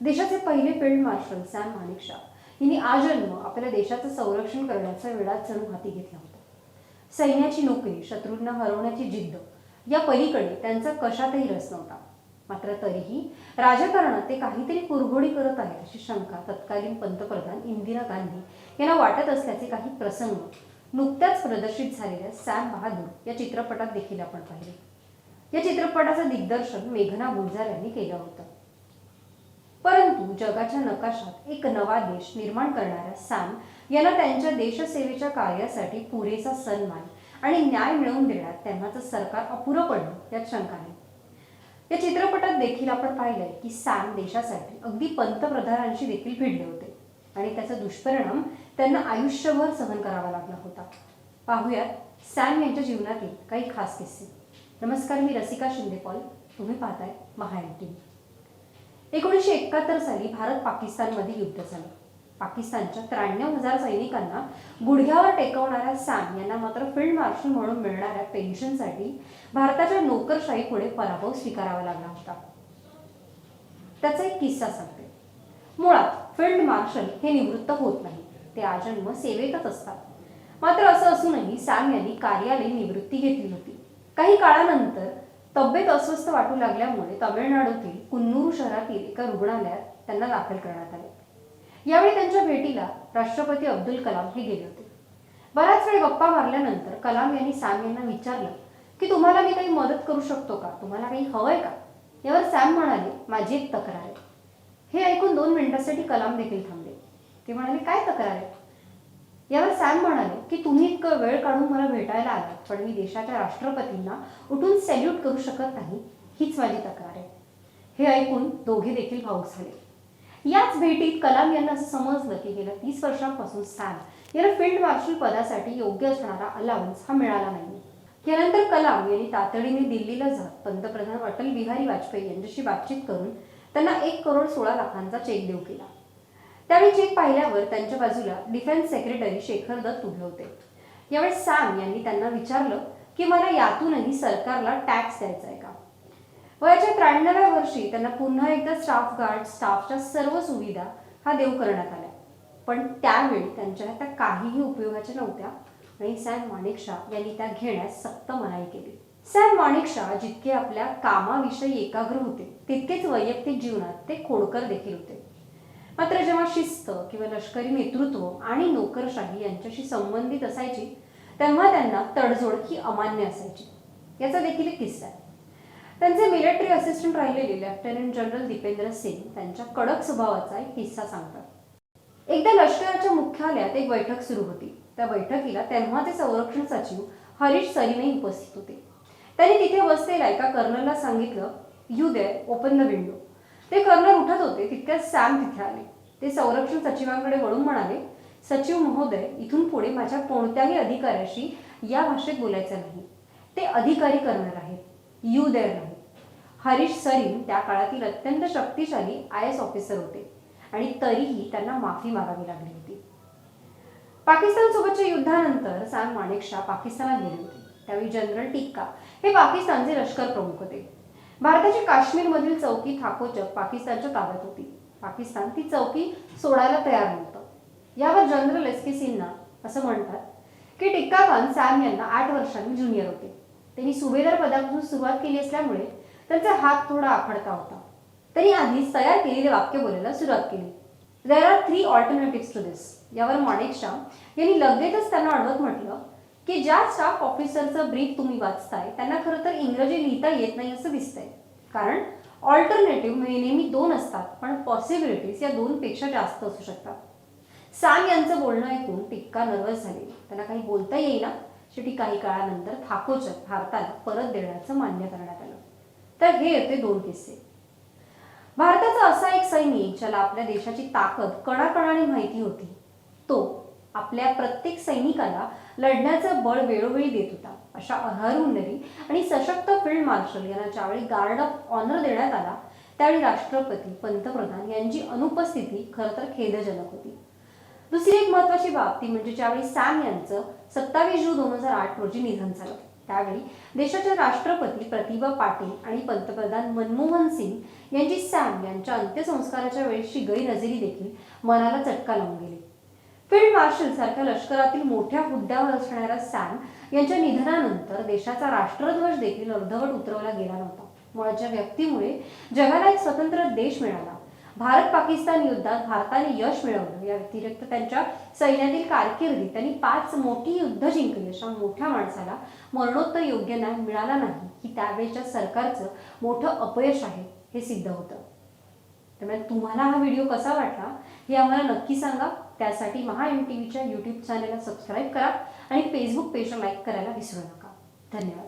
देशाचे पहिले field marshal Sam Manekshaw यांनी आजन्म आपल्या देशाचं संरक्षण करण्याचा वेळात जणू हाती घेतला होता. सैन्याची नोकरी शत्रूंना हरवण्याची जिद्द या पलीकडे त्यांचा कशातही रस नव्हता. मात्र तरीही राजकारणात ते काहीतरी कुरघोडी करत आहेत अशी शंका तत्कालीन पंतप्रधान इंदिरा गांधी यांना वाटत असल्याचे काही प्रसंग नुकत्याच प्रदर्शित झालेल्या सॅम बहादूर या चित्रपटात देखील आपण पाहिले. या चित्रपटाचं दिग्दर्शन मेघना गुलजार यांनी केलं होतं. परंतु जगाच्या नकाशात एक नवा देश निर्माण करणाऱ्या सॅम यांना त्यांच्या देशसेवेच्या कार्यासाठी पुरेसा सन्मान आणि न्याय मिळवून देण्यात त्यांनाचं सरकार अपुरं पडलं यात शंका नाही. या चित्रपटात देखील आपण पाहिलंय की सॅम देशासाठी अगदी पंतप्रधानांशी देखील भिडले होते आणि त्याचा दुष्परिणाम त्यांना आयुष्यभर सहन करावा लागला होता. पाहूयात सॅम यांच्या जीवनातील काही खास किस्से. नमस्कार मी रसिका शिंदे पॉल. तुम्ही पाहताय महा टी एकोणीसशे एकाहत्तर साली भारत पाकिस्तानमध्ये युद्ध झालं. पाकिस्तानच्या त्र्याण्णव हजार सैनिकांना गुडघ्यावर टेकवणाऱ्या सॅम यांना मात्र फील्ड मार्शल म्हणून मिळणाऱ्या पेन्शनसाठी भारताच्या नोकरशाही पुढे पराभव स्वीकारावा लागला होता. त्याचा एक किस्सा सांगते. मुळात फील्ड मार्शल हे निवृत्त होत नाही. ते आजन्म सेवेतच असतात. मात्र असं असूनही सॅम यांनी कार्यालयीन निवृत्ती घेतली होती. काही काळानंतर तब्येत अस्वस्थ वाटू लागल्यामुळे तामिळनाडूतील कुन्नूर शहरातील एका रुग्णालयात त्यांना दाखल करण्यात आले. यावेळी त्यांच्या भेटीला राष्ट्रपती अब्दुल कलाम हे गेले होते. बराच वेळ गप्पा मारल्यानंतर कलाम यांनी सॅम यांना विचारलं की तुम्हाला मी काही मदत करू शकतो का? तुम्हाला काही हवंय का? यावर सॅम म्हणाले माझी एक तक्रार आहे. हे ऐकून दोन मिनिटासाठी कलाम देखील थांबले. ते म्हणाले काय तक्रार आहे? यावर सॅम म्हणाले की तुम्ही इतकं वेळ काढून मला भेटायला आलात पण मी देशाच्या राष्ट्रपतींना उठून सॅल्यूट करू शकत नाही हीच माझी तक्रार आहे. हे ऐकून दोघे देखील भाऊक झाले. याच भेटीत कलाम यांना समजलं की गेल्या तीस वर्षांपासून सॅम याला फील्ड मार्शल पदासाठी योग्य असणारा अलाउन्स हा मिळाला नाही यानंतर कलाम यांनी तातडीने दिल्लीला जात पंतप्रधान अटल बिहारी वाजपेयी यांच्याशी बातचीत करून त्यांना एक करोड सोळा लाखांचा चेक देऊ केला. त्यावेळी चेक पाहिल्यावर त्यांच्या बाजूला डिफेन्स सेक्रेटरी शेखर दत्त उभे होते. यावेळी सॅम यांनी त्यांना विचारलं की मला यातूनही सरकारला टॅक्स द्यायचा आहे का? वयाच्या त्र्याण्णव्या वर्षी त्यांना पुन्हा एकदा स्टाफ गार्ड स्टाफच्या सर्व सुविधा हा देऊ करण्यात आल्या. पण त्यावेळी त्यांच्या त्या काहीही उपयोगाच्या नव्हत्या आणि सॅम माणिकशा यांनी त्या घेण्यास सक्त मनाई केली. सॅम माणिकशा जितके आपल्या कामाविषयी एकाग्र होते तितकेच वैयक्तिक जीवनात ते खोडकर देखील होते. मात्र जेव्हा शिस्त किंवा लष्करी नेतृत्व आणि नोकरशाही यांच्याशी संबंधित असायची तेव्हा त्यांना तडजोड ही अमान्य असायची. याचा देखील एक किस्सा आहे. त्यांचे मिलिटरी असिस्टंट राहिलेले लेफ्टनंट जनरल दीपेंद्र सिंग त्यांच्या कडक स्वभावाचा एक किस्सा सांगतात. एकदा लष्कराच्या मुख्यालयात एक बैठक सुरू होती. त्या बैठकीला तेव्हाचे संरक्षण सचिव हरीश सरीने उपस्थित होते. त्यांनी तिथे बसलेल्या एका कर्नलला सांगितलं you there open the window ते कर्नल उठत होते तितक्यात सॅम तिथे आले. ते संरक्षण सचिवांकडे वळून म्हणाले सचिव महोदय इथून पुढे माझ्या कोणत्याही अधिकाऱ्याशी या भाषेत बोलायचं नाही. ते अधिकारी करणार आहेत. यू देअर नाही. हरीश सरीन त्या काळातील अत्यंत शक्तिशाली आय एस ऑफिसर होते आणि तरीही त्यांना माफी मागावी लागली होती. पाकिस्तान सोबतच्या युद्धानंतर सॅम माणेकशा पाकिस्तानात गेले होते. त्यावेळी जनरल टिक्का हे पाकिस्तानचे लष्कर प्रमुख होते. भारताची काश्मीरमधील चौकी थाकोचक पाकिस्तानच्या ताब्यात होती. पाकिस्तान ती चौकी सोडायला तयार नव्हतं. यावर जनरल एस के सिन्हा असं म्हणतात की टिक्का खान सॅम यांना आठ वर्षांनी ज्युनियर होते. त्यांनी सुभेदार पदापासून सुरुवात केली असल्यामुळे त्यांचा हात थोडा आखडता होता. त्यांनी आधीच तयार केलेले वाक्य बोलायला सुरुवात केली. There are three alternative to this यावर माणेकशा यांनी लगेचच त्यांना अडवत म्हटलं. की ज्या स्टाफ ऑफिसरचं ब्रीफ तुम्ही वाचताय त्यांना खरं तर इंग्रजी लिहिता येत नाही असं दिसतंय. कारण ऑल्टरनेटिव्ह म्हणजे नेहमी दोन असतात पण पॉसिबिलिटीज या दोनपेक्षा जास्त असू शकतात. सॅम यांचं बोलणं ऐकून टिक्का नर्वस झाले. त्यांना काही बोलता येईना. शेवटी काही काळानंतर थाकोचक भारताला परत देण्याचं मान्य करण्यात आलं. तर हे येते दोन किस्से. भारताचा असा एक सैनिक ज्याला आपल्या देशाची ताकद कणाकणाने माहिती होती तो आपल्या प्रत्येक सैनिकाला लढण्याचं बळ वेळोवेळी देत होता. अशा अहरहुन्नरी आणि सशक्त फील्ड मार्शल यांना ज्यावेळी गार्ड ऑफ ऑनर देण्यात आला त्यावेळी राष्ट्रपती पंतप्रधान यांची अनुपस्थिती खरं तर खेदजनक होती. दुसरी एक महत्वाची बाब ती म्हणजे ज्यावेळी सॅम यांचं सत्तावीस जून दोन हजार आठ रोजी निधन झालं त्यावेळी देशाच्या राष्ट्रपती प्रतिभा पाटील आणि पंतप्रधान मनमोहन सिंग यांची सॅम यांच्या अंत्यसंस्काराच्या वेळेची गैरहजेरी देखील मनाला चटका लावून गेली. फील्ड मार्शल सारख्या लष्करातील मोठ्या हुद्द्यावर असणाऱ्या सॅम यांच्या निधनानंतर देशाचा राष्ट्रध्वज देखील अर्धवट उतरवला गेला नव्हता. मुळाच्या व्यक्तीमुळे जगाला एक स्वतंत्र देश मिळाला. भारत पाकिस्तान युद्धात भारताने यश मिळवलं. या व्यतिरिक्त त्यांच्या सैन्यातील कारकिर्दीत त्यांनी पाच मोठी युद्ध जिंकली. अशा मोठ्या माणसाला मरणोत्तर योग्य न्याय मिळाला नाही की त्यावेळेच्या सरकारचं मोठं अपयश आहे हे सिद्ध होतं. त्यामुळे तुम्हाला हा व्हिडिओ कसा वाटला हे आम्हाला नक्की सांगा. त्यासाठी महा एम टी व्हीच्या यूट्यूब चॅनलला सबस्क्राईब करा आणि फेसबुक पेजला लाईक करायला विसरू नका. धन्यवाद.